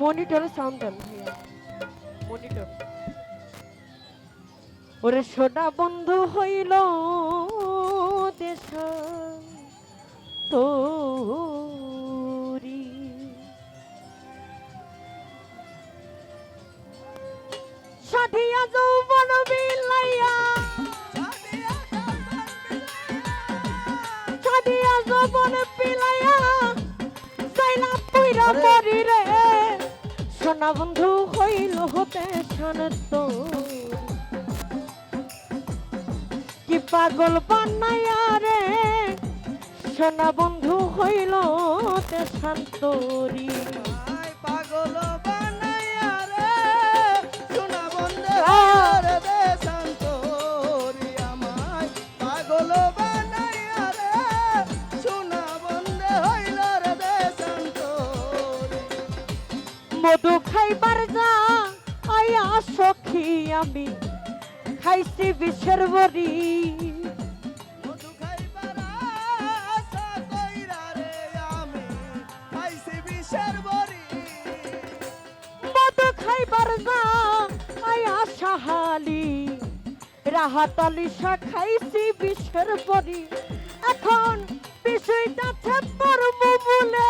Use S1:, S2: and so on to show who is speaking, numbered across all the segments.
S1: মনিটরে sound দেন ভাইয়া monitor ওরে সোনা বন্ধু হইল দেশ তোরি। সাধিয়া যৌবন বিলাইয়া সাধিয়া যৌবন বিলাইয়া যাইলা পুইরা। মরি। সোনা বন্ধু, হইল হতে শান্ত কি পাগল বানাইয়া রে? সোনা বন্ধু, হইল তে শান্তরি
S2: পাগল।
S1: মধু খাইবার যা আয়া সখী আমি? খাইছি বিষের বড়ি।
S2: মধু খাইবার আশা কইরা রে আমি খাইছি বিষের বড়ি।
S1: মধু খাইবার যা আয়া সাহালি রাহাতালি খাইছি বিষের বড়ি। এখন বিষয়টা বলে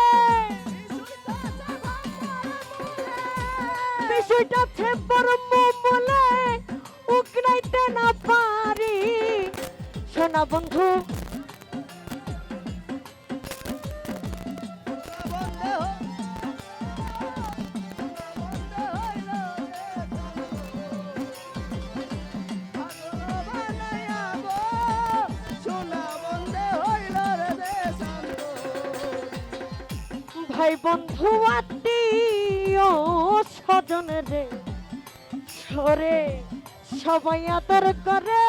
S1: বিষয়টা ছেপর বলে উকরাইতে না পারি। সোনা বন্ধু। ভাই বন্ধু আত্মীয় রে। সরে সবাই আদর করে।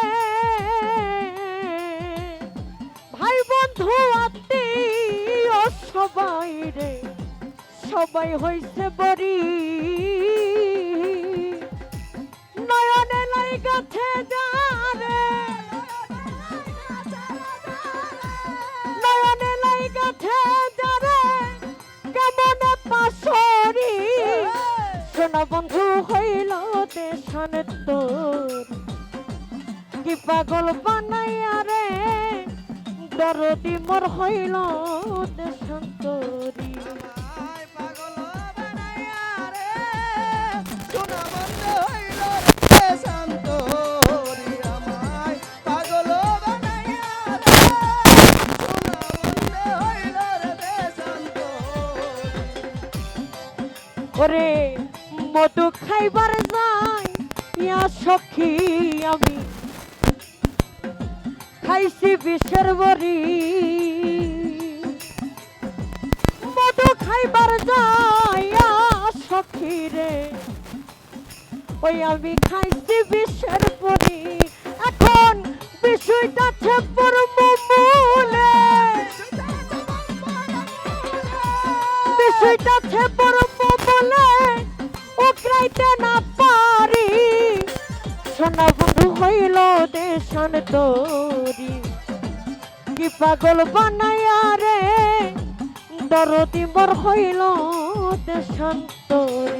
S1: ভাই বন্ধু আত্মীয় সবাই রে, সবাই হইছে বরি নয়নে নাই গাছে যারে সোনা বন্ধু হইল দেশান তোর। কি পাগল বানাইয়া রে দরদি মোর হইল দেশান তোরি ওরে মধু খাইবার যাই ইয়া সখী আমি। খাইছি বিষের বড়ি। মধু খাইবার যাই ইয়া সখী রে। ওই আমি খাইছি বিষের বড়ি। এখন বিষয়টা ছেপর মুলে বিষয়টা ছেপর বলে না পারি। সোনা বন্ধু হইল দেশন তোরি কি পাগল বানাইয়া রে? দরদি বর হইল দেশন তোরি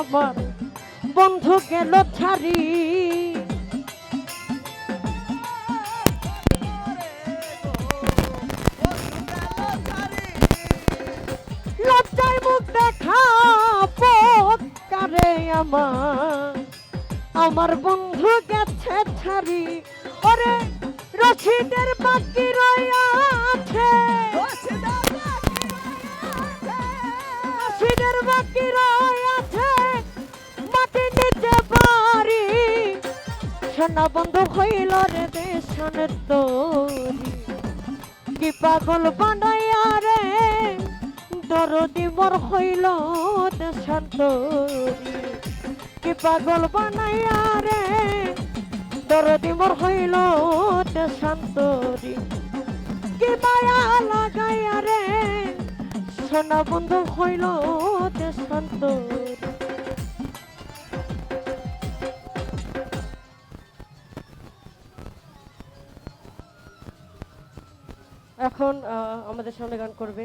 S1: আমার বন্ধু গেল ছাড়ি। লজ্জায় মুখ দেখাবো কারে আমার। আমার বন্ধু গেছে ছাড়ি। ওরে রশিদের বাকি রয়াছে রশিদের সোনা বন্ধু হইল রে দেশন তোরি। কি পাগল বানাইয়া রে, দরদি মোর হইল দেশন তোরি। কি পাগল বানাইয়া রে, দরদি মোর হইল দেশন তোরি। কি মায়া লাগাইয়া রে, সোনা বন্ধু হইল দেশান্তর এখন আমাদের সামনে গান করবে